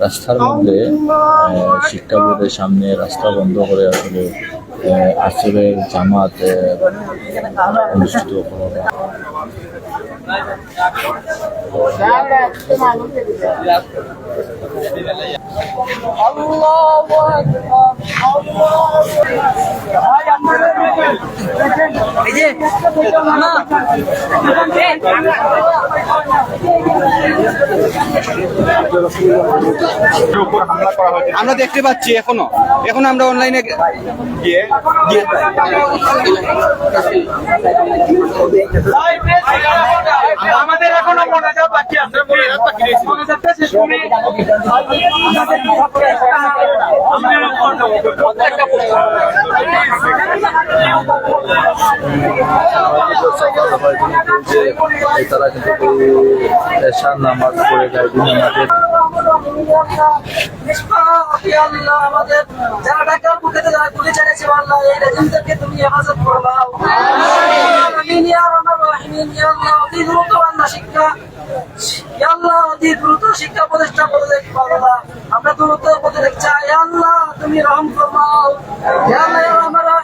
রাস্তার মধ্যে শিক্ষা বোর্ডের সামনে রাস্তা বন্ধ করে আসলে আহ, আসরের জামাত অনুষ্ঠিত করা হয়। আমরা দেখতে পাচ্ছি এখনও। এখন আমরা অনলাইনে আমাদের এখনও বাকি আছে। তারা কিন্তু আমাদের যারা চালিয়েছে তুমি হেফাজত শিক্ষা শিক্ষা প্রতিষ্ঠা করে দেখব আল্লাহ আমরা দ্রুত প্রতিদিন চাই আল্লাহ তুমি রহম ফরমাও ইয়া আল্লাহ ইয়া রহমান রহিম ইয়া আল্লাহ তুমি আমারগুলো ভাইদের কাম ছাড়া পরিশ্রম দিয়ে পিতা দিতে পিতা দিতে দেও না দিও না ইয়া আল্লাহ ইয়া আল্লাহ রাব্বুল আলামিন ইয়া রহমান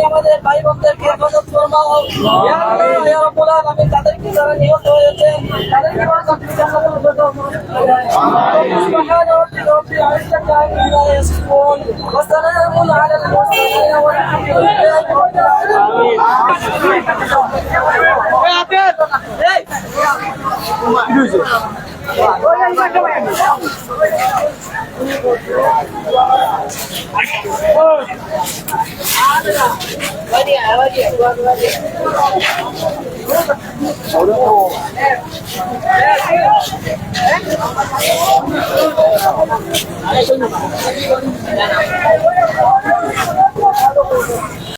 তুমি আমাদের ভাই বোনদেরকে হেফাজত ফরমাও আমি তাদেরকে যারা নিহত হয়েছে তাদেরকে Thank you. 快点，快点，快点！好的，好。哎，哎，哎，哎，哎，哎，哎，哎，哎，哎，哎，哎，哎，的，哎，哎，哎，哎，哎，哎，哎，哎，哎，哎，哎，哎，哎，哎，哎，